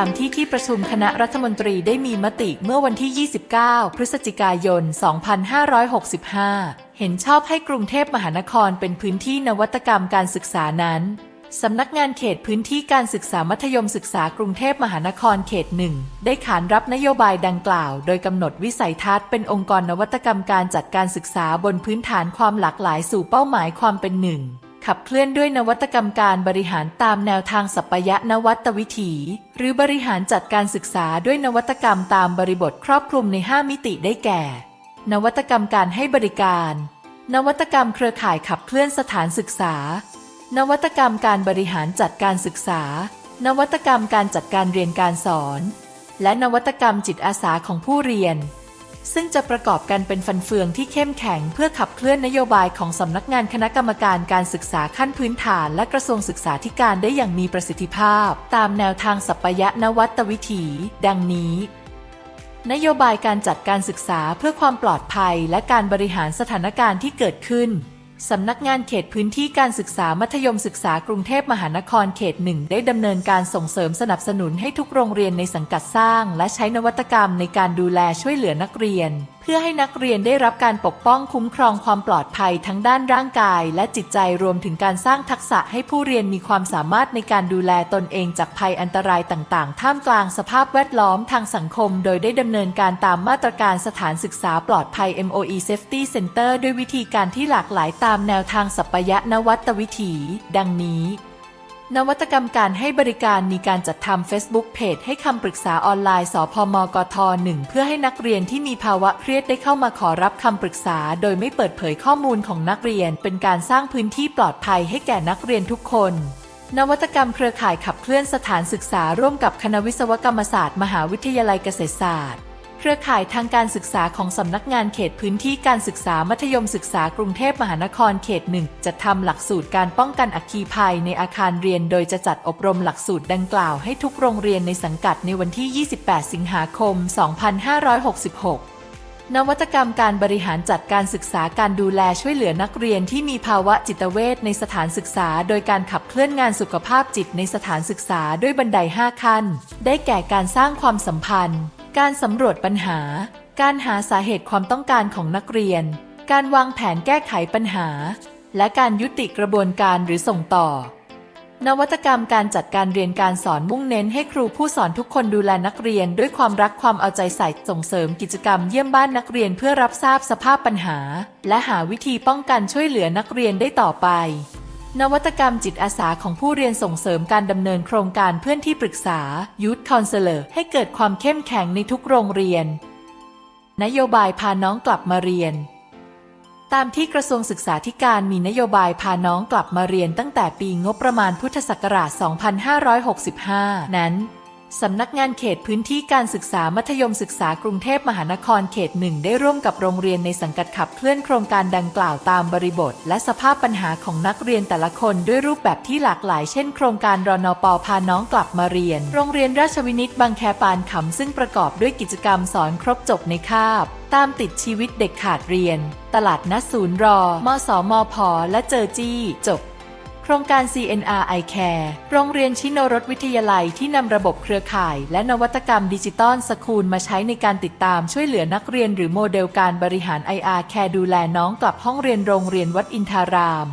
ตามที่ที่ประชุมคณะรัฐมนตรีได้มีมติเมื่อวันที่ 29 พฤศจิกายน 2565 เห็นชอบให้กรุงเทพมหานครเป็นพื้นที่นวัตกรรมการศึกษานั้น สำนักงานเขตพื้นที่การศึกษามัธยมศึกษากรุงเทพมหานครเขตหนึ่งได้ขานรับนโยบายดังกล่าว โดยกำหนดวิสัยทัศน์เป็นองค์กรนวัตกรรมการจัดการศึกษาบนพื้นฐานความหลากหลายสู่เป้าหมายความเป็นหนึ่ง ขับเคลื่อนด้วยนวัตกรรมการบริหารตามแนวทางสัปยะนวัตวิถี หรือบริหารจัดการศึกษาด้วยนวัตกรรมตามบริบทครอบคลุมใน 5 มิติได้แก่ นวัตกรรมการให้บริการ นวัตกรรมเครือข่ายขับเคลื่อนสถานศึกษา นวัตกรรมการบริหารจัดการศึกษา นวัตกรรมการจัดการเรียนการสอน และนวัตกรรมจิตอาสาของผู้เรียน ซึ่งจะประกอบกันเป็นฟันเฟืองที่เข้มแข็งเพื่อขับเคลื่อนนโยบายของสำนักงานคณะกรรมการการศึกษาขั้นพื้นฐาน และกระทรวงศึกษาธิการได้อย่างมีประสิทธิภาพ ตามแนวทางสัพยะนวัตวิถี ดังนี้นโยบายการจัดการศึกษาเพื่อความปลอดภัยและการบริหารสถานการณ์ที่เกิดขึ้น สำนักงานเขตพื้นที่การศึกษามัธยมศึกษากรุงเทพมหานครเขตหนึ่งได้ดำเนินการส่งเสริมสนับสนุนให้ทุกโรงเรียนในสังกัดสร้าง และใช้นวัตกรรมในการดูแลช่วยเหลือนักเรียน พื่อให้นักเรียนได้รับการปกป้องคุ้มครองความปลอดภัยทั้งด้านร่างกาย และจิตใจรวมถึงการสร้างทักษะให้ผู้เรียนมีความสามารถในการดูแลตนเองจากภัยอันตรายต่างๆ ท่ามกลางสภาพแวดล้อมทางสังคม โดยได้ดำเนินการตามมาตรการสถานศึกษาปลอดภัย MOE Safety Center ด้วยวิธีการที่หลากหลายตามแนวทางสัปยะนวัตวิถี ดังนี้ นวัตกรรมการให้บริการมีการจัดทำ Facebook Page ให้คำปรึกษาออนไลน์สพมกท1เพื่อให้นักเรียนที่มีภาวะเครียดได้เข้ามาขอรับคำปรึกษา โดยไม่เปิดเผยข้อมูลของนักเรียน เป็นการสร้างพื้นที่ปลอดภัยให้แก่นักเรียนทุกคน นวัตกรรมเครือข่ายขับเคลื่อนสถานศึกษาร่วมกับคณะวิศวกรรมศาสตร์ มหาวิทยาลัยเกษตรศาสตร์ เครือข่ายทางการศึกษาของสำนักงานเขตพื้นที่การศึกษามัธยมศึกษากรุงเทพมหานครเขตหนึ่งจะทำหลักสูตรการป้องกันอัคคีภัยในอาคารเรียน โดยจะจัดอบรมหลักสูตรดังกล่าวให้ทุกโรงเรียนในสังกัดในวันที่ 28 สิงหาคม 2566นวัตกรรมการบริหารจัดการศึกษาการดูแลช่วยเหลือนักเรียนที่มีภาวะจิตเวชในสถานศึกษา โดยการขับเคลื่อนงานสุขภาพจิตในสถานศึกษาด้วยบันได 5 ขั้น ได้แก่การสร้างความสัมพันธ์ การสำรวจปัญหา การหาสาเหตุความต้องการของนักเรียน การวางแผนแก้ไขปัญหา และการยุติกระบวนการหรือส่งต่อ นวัตกรรมการจัดการเรียนการสอนมุ่งเน้นให้ครูผู้สอนทุกคนดูแลนักเรียนด้วยความรักความเอาใจใส่ส่งเสริมกิจกรรมเยี่ยมบ้านนักเรียนเพื่อรับทราบสภาพปัญหา และหาวิธีป้องกันช่วยเหลือนักเรียนได้ต่อไป นวัตกรรมจิตอาสาของผู้เรียนส่งเสริมการดำเนินโครงการเพื่อนที่ปรึกษา Youth Counselor ให้เกิดความเข้มแข็งในทุกโรงเรียน นโยบายพาน้องกลับมาเรียน ตามที่กระทรวงศึกษาธิการมีนโยบายพาน้องกลับมาเรียนตั้งแต่ปีงบประมาณพุทธศักราช 2565 นั้น สำนักงานเขตพื้นที่การศึกษามัธยมศึกษากรุงเทพมหานครเขตหนึ่งได้ร่วมกับโรงเรียนในสังกัดขับเคลื่อนโครงการดังกล่าวตามบริบท และสภาพปัญหาของนักเรียนแต่ละคนด้วยรูปแบบที่หลากหลายเช่นโครงการรนปพาน้องกลับมาเรียน โรงเรียนราชวินิตบางแคปานขำซึ่งประกอบด้วยกิจกรรมสอนครบจบในคาบ ตามติดชีวิตเด็กขาดเรียน ตลาดนัดศูนย์รอมสมพและเจอจี้จบ ครงการ CNR i Care โรงเรียนชิโนรสวิทยาลัยที่นำระบบเครือข่าย และนวัตกรรมดิจิตอลสคูลมาใช้ในการติดตามช่วยเหลือนักเรียนหรือโมเดลการบริหาร IR Care ดูแลน้องกลับห้องเรียนโรงเรียนวัดอินทาราม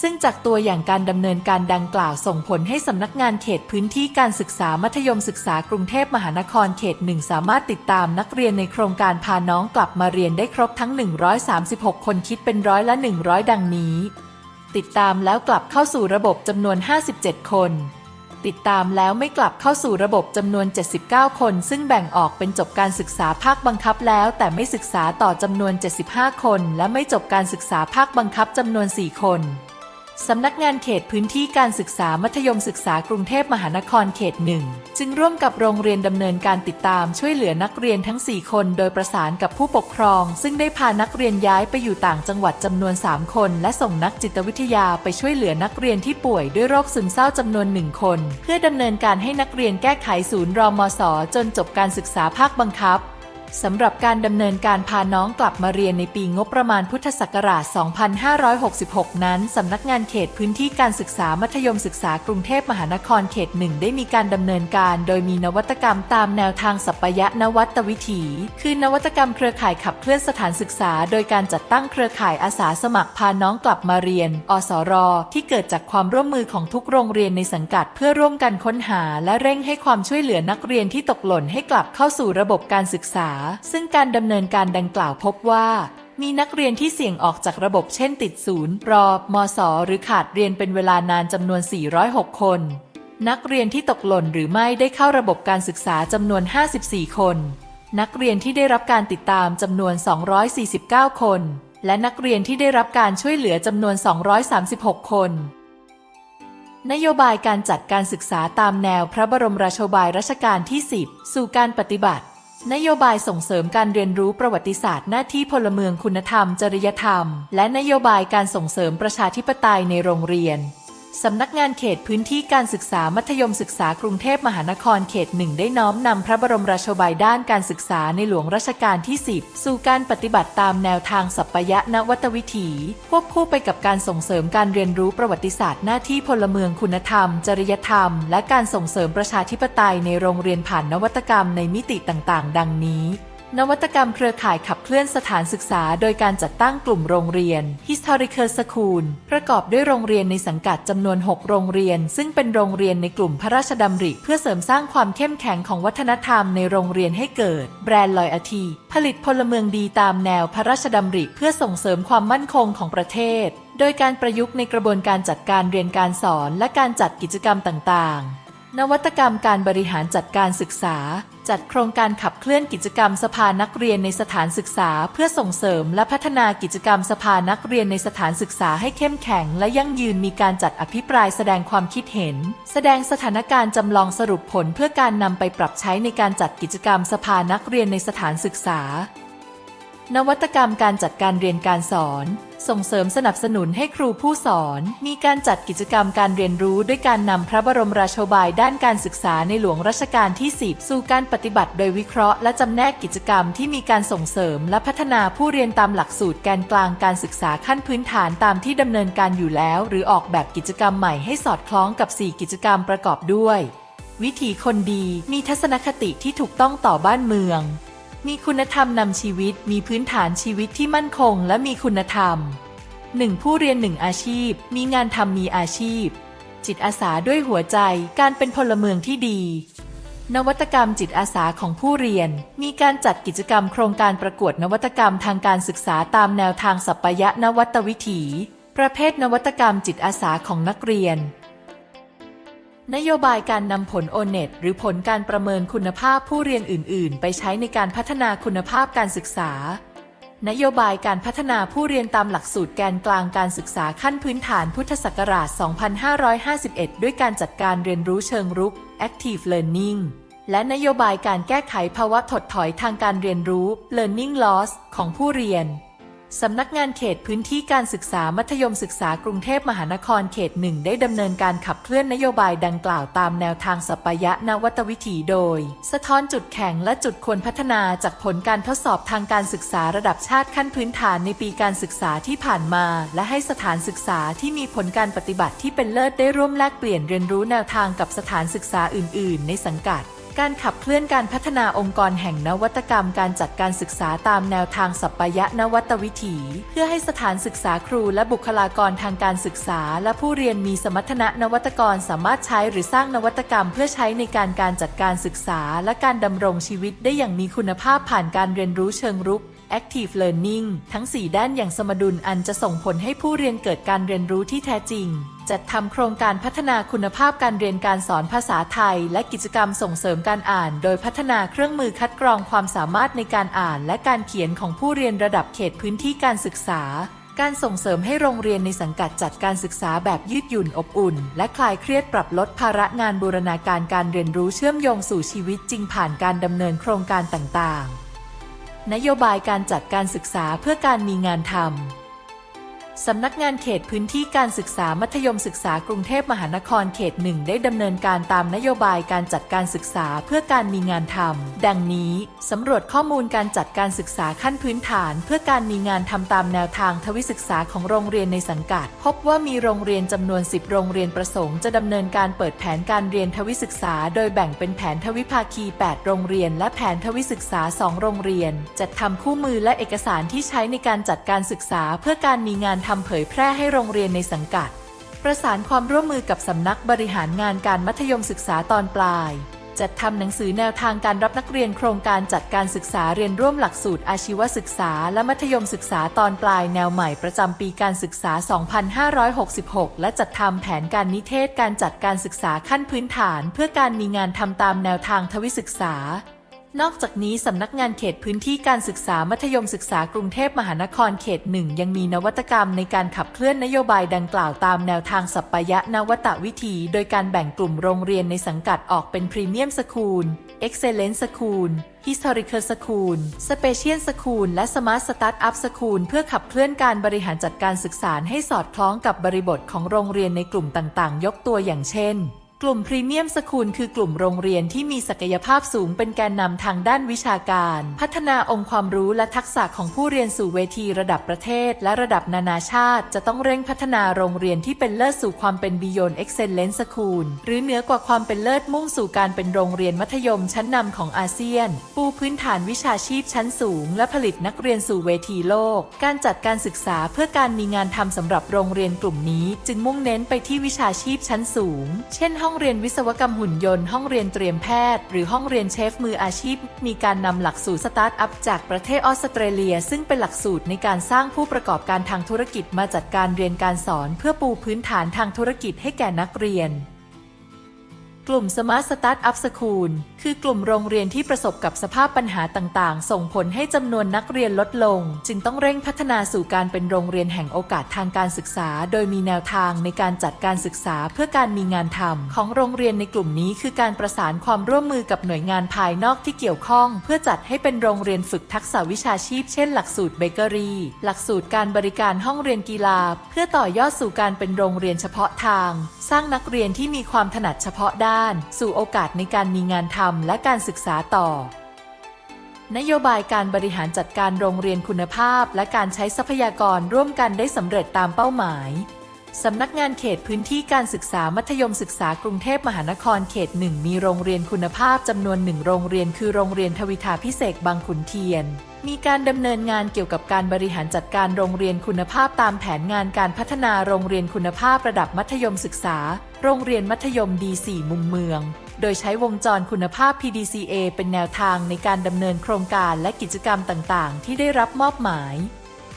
ซึ่งจากตัวอย่างการดำเนินการดังกล่าวส่งผลให้สำนักงานเขตพื้นที่การศึกษามัธยมศึกษากรุงเทพมหานครเขตหนึ่งสามารถติดตามนักเรียนในโครงการพาน้องกลับมาเรียนได้ครบทั้ง 136 คนคิดเป็นร้อยละ 100 ดังนี้ ติดตามแล้วกลับเข้าสู่ระบบจำนวน 57 คน ติดตามแล้วไม่กลับเข้าสู่ระบบจำนวน 79 คน ซึ่งแบ่งออกเป็นจบการศึกษาภาคบังคับแล้ว แต่ไม่ศึกษาต่อจำนวน 75 คน และไม่จบการศึกษาภาคบังคับจำนวน 4 คน สำนักงานเขตพื้นที่การศึกษามัธยมศึกษากรุงเทพมหานครเขตหนึ่งจึงร่วมกับโรงเรียนดำเนินการติดตามช่วยเหลือนักเรียนทั้ง 4 คน โดยประสานกับผู้ปกครอง ซึ่งได้พานักเรียนย้ายไปอยู่ต่างจังหวัดจำนวน 3 คน และส่งนักจิตวิทยาไปช่วยเหลือนักเรียนที่ป่วยด้วยโรคซึมเศร้าจำนวนหนึ่งคน เพื่อดำเนินการให้นักเรียนแก้ไขศูนย์รอมศจนจบการศึกษาภาคบังคับ สำหรับการดำเนินการพาน้องกลับมาเรียนในปีงบประมาณพุทธศักราช 2566 นั้น สำนักงานเขตพื้นที่การศึกษามัธยมศึกษากรุงเทพมหานครเขตหนึ่งได้มีการดำเนินการ โดยมีนวัตกรรมตามแนวทางสัปยะนวัตวิถี คือนวัตกรรมเครือข่ายขับเคลื่อนสถานศึกษา โดยการจัดตั้งเครือข่ายอาสาสมัครพาน้องกลับมาเรียน อสร ที่เกิดจากความร่วมมือของทุกโรงเรียนในสังกัด เพื่อร่วมกันค้นหา และเร่งให้ความช่วยเหลือนักเรียนที่ตกหล่นให้กลับเข้าสู่ระบบการศึกษาซึ่งการดำเนินการดังกล่าวพบว่า มีนักเรียนที่เสี่ยงออกจากระบบเช่นติดศูนย์ รอมสหรือขาดเรียนเป็นเวลานานจำนวน 406 คน นักเรียนที่ตกหล่นหรือไม่ได้เข้าระบบการศึกษาจำนวน 54 คน นักเรียนที่ได้รับการติดตามจำนวน 249 คน และนักเรียนที่ได้รับการช่วยเหลือจำนวน 236 คนนโยบายการจัดการศึกษาตามแนวพระบรมราชบายรัชกาลที่ 10 สู่การปฏิบัติ นโยบายส่งเสริมการเรียนรู้ประวัติศาสตร์หน้าที่พลเมืองคุณธรรม จริยธรรม และนโยบายการส่งเสริมประชาธิปไตยในโรงเรียน สำนักงานเขตพื้นที่การศึกษามัธยมศึกษากรุงเทพมหานครเขตหนึ่งได้น้อมนำพระบรมราชบายด้านการศึกษาในหลวงรัชกาลที่ 10 สู่การปฏิบัติตามแนวทางสัปปยะนวัตวิถี ควบคู่ไปกับการส่งเสริมการเรียนรู้ประวัติศาสตร์หน้าที่พลเมืองคุณธรรม จริยธรรม และการส่งเสริมประชาธิปไตยในโรงเรียนผ่านนวัตกรรมในมิติต่างๆ ดังนี้ นวัตกรรมเครือข่ายขับเคลื่อนสถานศึกษา โดยการจัดตั้งกลุ่มโรงเรียน Historical School ประกอบด้วยโรงเรียนในสังกัดจำนวน 6 โรงเรียน ซึ่งเป็นโรงเรียนในกลุ่มพระราชดำริ เพื่อเสริมสร้างความเข้มแข็งของวัฒนธรรมในโรงเรียนให้เกิด แบรนด์ลอยอาที ผลิตพลเมืองดีตามแนวพระราชดำริ เพื่อส่งเสริมความมั่นคงของประเทศ โดยการประยุกต์ในกระบวนการจัดการเรียนการสอน และการจัดกิจกรรมต่างๆ นวัตกรรมการบริหารจัดการศึกษา จัดโครงการขับเคลื่อนกิจกรรมสภานักเรียนในสถานศึกษา เพื่อส่งเสริมและพัฒนากิจกรรมสภานักเรียนในสถานศึกษาให้เข้มแข็ง และยั่งยืนมีการจัดอภิปรายแสดงความคิดเห็น แสดงสถานการณ์จำลองสรุปผลเพื่อการนำไปปรับใช้ในการจัดกิจกรรมสภานักเรียนในสถานศึกษา นวัตกรรมการจัดการเรียนการสอน ส่งเสริมสนับสนุนให้ครูผู้สอน มีการจัดกิจกรรมการเรียนรู้ด้วยการนำพระบรมราโชบายด้านการศึกษาในหลวงรัชกาลที่ 10 สู่การปฏิบัติโดยวิเคราะห์และจำแนกกิจกรรมที่มีการส่งเสริมและพัฒนาผู้เรียนตามหลักสูตรแกนกลางการศึกษาขั้นพื้นฐานตามที่ดำเนินการอยู่แล้ว หรือออกแบบกิจกรรมใหม่ให้สอดคล้องกับ 4 กิจกรรมประกอบด้วย วิถีคนดีมีทัศนคติที่ถูกต้องต่อบ้านเมือง มีคุณธรรมนำชีวิต มีพื้นฐานชีวิตที่มั่นคงและมีคุณธรรม 1. ผู้เรียนหนึ่งอาชีพ มีงานทำมีอาชีพ จิตอาสาด้วยหัวใจ การเป็นพลเมืองที่ดี นวัตกรรมจิตอาสาของผู้เรียน มีการจัดกิจกรรมโครงการประกวดนวัตกรรมทางการศึกษาตามแนวทางสัปปยะนวัตวิถี ประเภทนวัตกรรมจิตอาสาของนักเรียน นโยบายการนำผลโอเน็ตหรือผลการประเมินคุณภาพผู้เรียนอื่น ๆ ไปใช้ในการพัฒนาคุณภาพการศึกษา นโยบายการพัฒนาผู้เรียนตามหลักสูตรแกนกลางการศึกษาขั้นพื้นฐานพุทธศักราช 2551 ด้วยการจัดการเรียนรู้เชิงรุก Active Learning และนโยบายการแก้ไขภาวะถดถอยทางการเรียนรู้ Learning Loss ของผู้เรียน สำนักงานเขตพื้นที่การศึกษามัธยมศึกษากรุงเทพมหานครเขตหนึ่งได้ดำเนินการขับเคลื่อนนโยบายดังกล่าวตามแนวทางสัปยะนวัตวิถีโดย สะท้อนจุดแข็งและจุดควรพัฒนาจากผลการทดสอบทางการศึกษาระดับชาติขั้นพื้นฐานในปีการศึกษาที่ผ่านมา และให้สถานศึกษาที่มีผลการปฏิบัติที่เป็นเลิศได้ร่วมแลกเปลี่ยนเรียนรู้แนวทางกับสถานศึกษาอื่น ๆ ในสังกัด การขับเคลื่อนการพัฒนาองค์กรแห่งนวัตกรรมการจัดการศึกษาตามแนวทางสัปปยะนวัตวิถี เพื่อให้สถานศึกษาครูและบุคลากรทางการศึกษา และผู้เรียนมีสมรรถนะนวัตกรสามารถใช้หรือสร้างนวัตกรรม เพื่อใช้ในการการจัดการศึกษา และการดำรงชีวิตได้อย่างมีคุณภาพผ่านการเรียนรู้เชิงรุก Active Learning ทั้ง 4 ด้านอย่างสมดุลอันจะส่งผลให้ผู้เรียนเกิดการเรียนรู้ที่แท้จริง จัดทำโครงการพัฒนาคุณภาพการเรียนการสอนภาษาไทย และกิจกรรมส่งเสริมการอ่าน โดยพัฒนาเครื่องมือคัดกรองความสามารถในการอ่าน และการเขียนของผู้เรียนระดับเขตพื้นที่การศึกษาการส่งเสริมให้โรงเรียนในสังกัดจัดการศึกษาแบบยืดหยุ่นอบอุ่น และคลายเครียดปรับลดภาระงานบูรณาการการเรียนรู้เชื่อมโยงสู่ชีวิตจริงผ่านการดำเนินโครงการต่างๆ นโยบายการจัดการศึกษาเพื่อการมีงานทำ สำนักงานเขตพื้นที่การศึกษามัธยมศึกษากรุงเทพมหานครเขตหนึ่งได้ดำเนินการตามนโยบายการจัดการศึกษาเพื่อการมีงานทำดังนี้สำรวจข้อมูลการจัดการศึกษาขั้นพื้นฐาน เพื่อการมีงานทำตามแนวทางทวิศึกษาของโรงเรียนในสังกัด พบว่ามีโรงเรียนจำนวน 10 โรงเรียนประสงค์จะดำเนินการเปิดแผนการเรียนทวิศึกษา โดยแบ่งเป็นแผนทวิภาคี 8 โรงเรียน และแผนทวิศึกษา 2 โรงเรียน จัดทำคู่มือและเอกสารที่ใช้ในการจัดการศึกษาเพื่อการมีงานทำเผยแพร่ให้โรงเรียนในสังกัด ประสานความร่วมมือกับสำนักบริหารงานการมัธยมศึกษาตอนปลาย จัดทำหนังสือแนวทางการรับนักเรียนโครงการจัดการศึกษาเรียนร่วมหลักสูตรอาชีวศึกษา และมัธยมศึกษาตอนปลายแนวใหม่ประจำปีการศึกษา 2566 และจัดทำแผนการนิเทศการจัดการศึกษาขั้นพื้นฐาน เพื่อการมีงานทำตามแนวทางทวิศึกษา นอกจากนี้สำนักงานเขตพื้นที่การศึกษามัธยมศึกษากรุงเทพมหานครเขตหนึ่งยังมีนวัตกรรมในการขับเคลื่อนนโยบายดังกล่าวตามแนวทางสัปปายะนวัตวิธี โดยการแบ่งกลุ่มโรงเรียนในสังกัดออกเป็นพรีเมียมสคูล Excellence School Historical School Special School และ Smart Startup School เพื่อขับเคลื่อนการบริหารจัดการศึกษาให้สอดคล้องกับบริบทของโรงเรียนในกลุ่มต่างๆ ยกตัวอย่างเช่น กลุ่มพรีเมียมสคูลคือกลุ่มโรงเรียนที่มีศักยภาพสูงเป็นแกนนำทางด้านวิชาการ พัฒนาองค์ความรู้และทักษะของผู้เรียนสู่เวทีระดับประเทศ และระดับนานาชาติ จะต้องเร่งพัฒนาโรงเรียนที่เป็นเลิศสู่ความเป็น Beyond Excellence School หรือเหนือกว่าความเป็นเลิศมุ่งสู่การเป็นโรงเรียนมัธยมชั้นนำของอาเซียน ปูพื้นฐานวิชาชีพชั้นสูง และผลิตนักเรียนสู่เวทีโลก การจัดการศึกษาเพื่อการมีงานทำสำหรับโรงเรียนกลุ่มนี้ จึงมุ่งเน้นไปที่วิชาชีพชั้นสูง เช่นห้ององเรียนวิศวกรรมหุ่นยนต์ ห้องเรียนเตรียมแพทย์ หรือห้องเรียนเชฟมืออาชีพ มีการนำหลักสูตรสตาร์ทอัพจากประเทศออสเตรเลีย ซึ่งเป็นหลักสูตรในการสร้างผู้ประกอบการทางธุรกิจมาจัดการเรียนการสอน เพื่อปูพื้นฐานทางธุรกิจให้แก่นักเรียน กลุ่ม Smart Startup School คือกลุ่มโรงเรียนที่ประสบกับสภาพปัญหาต่างๆ ส่งผลให้จำนวนนักเรียนลดลง จึงต้องเร่งพัฒนาสู่การเป็นโรงเรียนแห่งโอกาสทางการศึกษา โดยมีแนวทางในการจัดการศึกษาเพื่อการมีงานทำของโรงเรียนในกลุ่มนี้ คือการประสานความร่วมมือกับหน่วยงานภายนอกที่เกี่ยวข้อง เพื่อจัดให้เป็นโรงเรียนฝึกทักษะวิชาชีพ เช่น หลักสูตรเบเกอรี่ หลักสูตรการบริการห้องเรียนกีฬา เพื่อต่อยอดสู่การเป็นโรงเรียนเฉพาะทาง สร้างนักเรียนที่มีความถนัดเฉพาะด้านสู่โอกาสในการมีงานทำและการศึกษาต่อ นโยบายการบริหารจัดการโรงเรียนคุณภาพ และการใช้ทรัพยากรร่วมกันได้สำเร็จตามเป้าหมาย สำนักงานเขตพื้นที่การศึกษามัธยมศึกษากรุงเทพมหานครเขตหนึ่งมีโรงเรียนคุณภาพจำนวนหนึ่งโรงเรียนคือโรงเรียนทวิทาพิเศษบางขุนเทียน มีการดำเนินงานเกี่ยวกับการบริหารจัดการโรงเรียนคุณภาพตามแผนงานการพัฒนาโรงเรียนคุณภาพระดับมัธยมศึกษา โรงเรียนมัธยมดีสี่มุมเมือง โดยใช้วงจรคุณภาพ PDCA เป็นแนวทางในการดำเนินโครงการและกิจกรรมต่าง ๆ ที่ได้รับมอบหมาย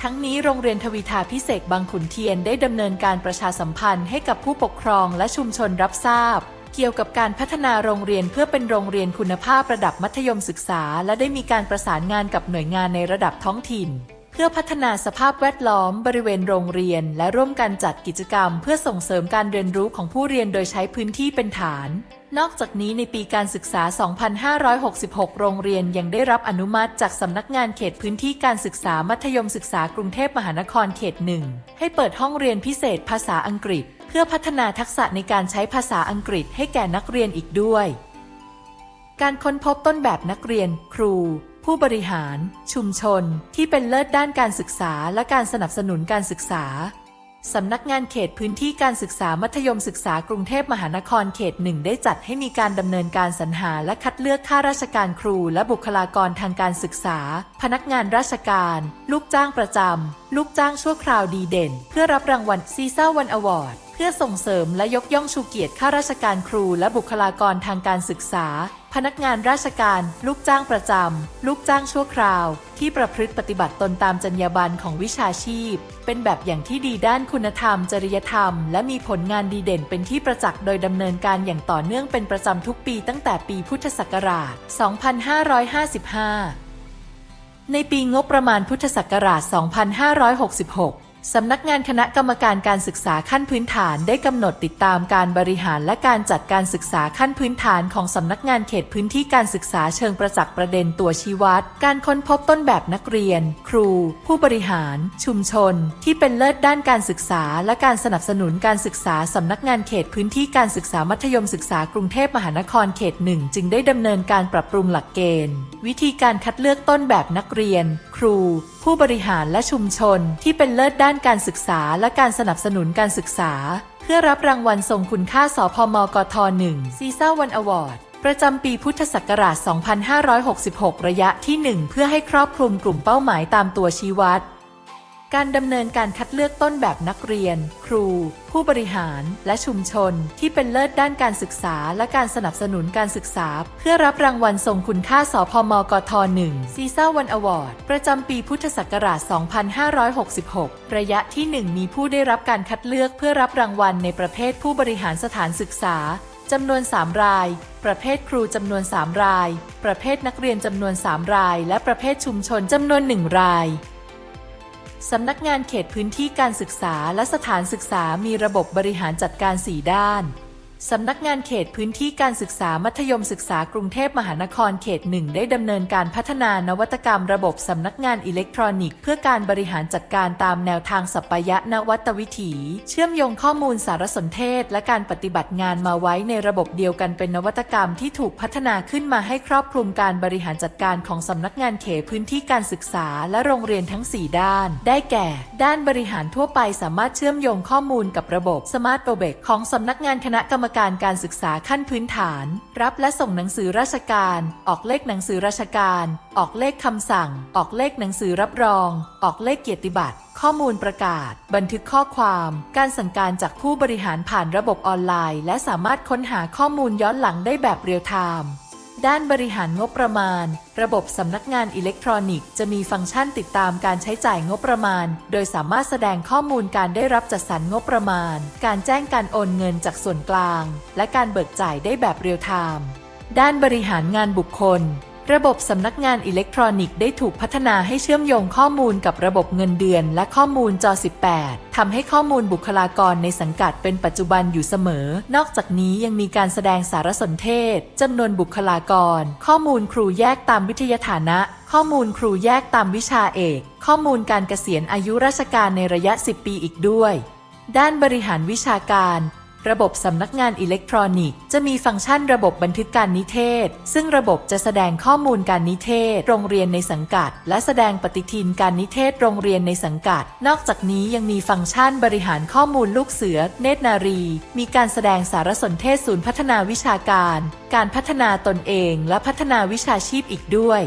ทั้งนี้โรงเรียนทวีทาพิเศษบางขุนเทียนได้ดำเนินการประชาสัมพันธ์ให้กับผู้ปกครองและชุมชนรับทราบ เกี่ยวกับการพัฒนาโรงเรียนเพื่อเป็นโรงเรียนคุณภาพระดับมัธยมศึกษา และได้มีการประสานงานกับหน่วยงานในระดับท้องถิ่น พื่อพัฒนาสภาพแวดล้อมบริเวณโรงเรียน และร่วมกันจัดกิจกรรม เพื่อส่งเสริมการเรียนรู้ของผู้เรียนโดยใช้พื้นที่เป็นฐาน นอกจากนี้ในปีการศึกษา 2566 โรงเรียนยังได้รับอนุมัติจากสำนักงานเขตพื้นที่การศึกษามัธยมศึกษากรุงเทพมหานครเขตหนึ่งให้เปิดห้องเรียนพิเศษภาษาอังกฤษ เพื่อพัฒนาทักษะในการใช้ภาษาอังกฤษให้แก่นักเรียนอีกด้วย การค้นพบต้นแบบนักเรียน ครู ผู้บริหาร ชุมชน ที่เป็นเลิศด้านการศึกษาและการสนับสนุนการศึกษา สำนักงานเขตพื้นที่การศึกษามัธยมศึกษากรุงเทพมหานครเขตหนึ่งได้จัดให้มีการดำเนินการสรรหาและคัดเลือกข้าราชการครู และบุคลากรทางการศึกษา พนักงานราชการ ลูกจ้างประจำ ลูกจ้างชั่วคราวดีเด่น เพื่อรับรางวัลซีซ่าวันอวอร์ดเพื่อส่งเสริมและยกย่องชูเกียรติข้าราชการครู และบุคลากรทางการศึกษา พนักงานราชการ ลูกจ้างประจำ ลูกจ้างชั่วคราว ที่ประพฤติปฏิบัติตนตามจรรยาบรรณของวิชาชีพ เป็นแบบอย่างที่ดีด้านคุณธรรม จริยธรรม และมีผลงานดีเด่นเป็นที่ประจักษ์โดยดำเนินการอย่างต่อเนื่องเป็นประจำทุกปีตั้งแต่ปีพุทธศักราช 2555 ในปีงบประมาณพุทธศักราช 2566 สำนักงานคณะกรรมการการศึกษาขั้นพื้นฐานได้กำหนดติดตามการบริหารและการจัดการศึกษาขั้นพื้นฐานของสำนักงานเขตพื้นที่การศึกษาเชิงประจักษ์ประเด็นตัวชี้วัด การค้นพบต้นแบบนักเรียน ครู ผู้บริหาร ชุมชน ที่เป็นเลิศด้านการศึกษา และการสนับสนุนการศึกษาสำนักงานเขตพื้นที่การศึกษามัธยมศึกษากรุงเทพมหานครเขตหนึ่งจึงได้ดำเนินการปรับปรุงหลักเกณฑ์ วิธีการคัดเลือกต้นแบบนักเรียน ครู ผู้บริหารและชุมชนที่เป็นเลิศด้านการศึกษาและการสนับสนุนการศึกษา เพื่อรับรางวัลทรงคุณค่าสพมกท1ซีซ่าวันอวอร์ดประจำปีพุทธศักราช 2566 ระยะที่ 1 เพื่อให้ครอบคลุมกลุ่มเป้าหมายตามตัวชี้วัด การดำเนินการคัดเลือกต้นแบบนักเรียน ครู ผู้บริหาร และชุมชน ที่เป็นเลิศด้านการศึกษา และการสนับสนุนการศึกษา เพื่อรับรางวัลทรงคุณค่าสพมกท1ซีซ่าวันอวอร์ดประจำปีพุทธศักราช 2566 ระยะที่ 1 มีผู้ได้รับการคัดเลือกเพื่อรับรางวัลในประเภทผู้บริหารสถานศึกษาจำนวน 3 ราย ประเภทครูจำนวน 3 ราย ประเภทนักเรียนจำนวน 3 ราย และประเภทชุมชนจำนวน 1 ราย สำนักงานเขตพื้นที่การศึกษาและสถานศึกษามีระบบบริหารจัดการ 4 ด้าน สำนักงานเขตพื้นที่การศึกษามัธยมศึกษากรุงเทพมหานครเขตหนึ่งได้ดำเนินการพัฒนานวัตกรรมระบบสำนักงานอิเล็กทรอนิกส์ เพื่อการบริหารจัดการตามแนวทางสัปยะนวัตวิถี เชื่อมโยงข้อมูลสารสนเทศ และการปฏิบัติงานมาไว้ในระบบเดียวกันเป็นนวัตกรรมที่ถูกพัฒนาขึ้นมาให้ครอบคลุมการบริหารจัดการของสำนักงานเขตพื้นที่การศึกษา และโรงเรียนทั้ง 4 ด้าน ได้แก่ ด้านบริหารทั่วไปสามารถเชื่อมโยงข้อมูลกับระบบ Smart p r o b e c ของสำนักงานคณะกรรมการการศึกษาขั้นพื้นฐาน รับและส่งหนังสือราชการ ออกเลขหนังสือราชการ ออกเลขคำสั่ง ออกเลขหนังสือรับรอง ออกเลขเกียรติบัตร ข้อมูลประกาศ บันทึกข้อความ การสั่งการจากผู้บริหารผ่านระบบออนไลน์ และสามารถค้นหาข้อมูลย้อนหลังได้แบบเรียลไทม์ ด้านบริหารงบประมาณ ระบบสำนักงานอิเล็กทรอนิกส์จะมีฟังก์ชันติดตามการใช้จ่ายงบประมาณ โดยสามารถแสดงข้อมูลการได้รับจัดสรรงบประมาณ การแจ้งการโอนเงินจากส่วนกลาง และการเบิกจ่ายได้แบบเรียลไทม์ ด้านบริหารงานบุคคล ระบบสำนักงานอิเล็กทรอนิกส์ได้ถูกพัฒนาให้เชื่อมโยงข้อมูลกับระบบเงินเดือนและข้อมูลจอ 18 ทำให้ข้อมูลบุคลากรในสังกัดเป็นปัจจุบันอยู่เสมอ นอกจากนี้ยังมีการแสดงสารสนเทศจำนวนบุคลากร ข้อมูลครูแยกตามวิทยาฐานะ ข้อมูลครูแยกตามวิชาเอก ข้อมูลการเกษียณอายุราชการในระยะ 10 ปีอีกด้วย ด้านบริหารวิชาการ ระบบสำนักงานอิเล็กทรอนิกส์ จะมีฟังก์ชันระบบบันทึกการนิเทศ ซึ่งระบบจะแสดงข้อมูลการนิเทศ โรงเรียนในสังกัด และแสดงปฏิทินการนิเทศโรงเรียนในสังกัด นอกจากนี้ยังมีฟังก์ชันบริหารข้อมูลลูกเสือ เนตรนารี มีการแสดงสารสนเทศศูนย์พัฒนาวิชาการ การพัฒนาตนเอง และพัฒนาวิชาชีพอีกด้วย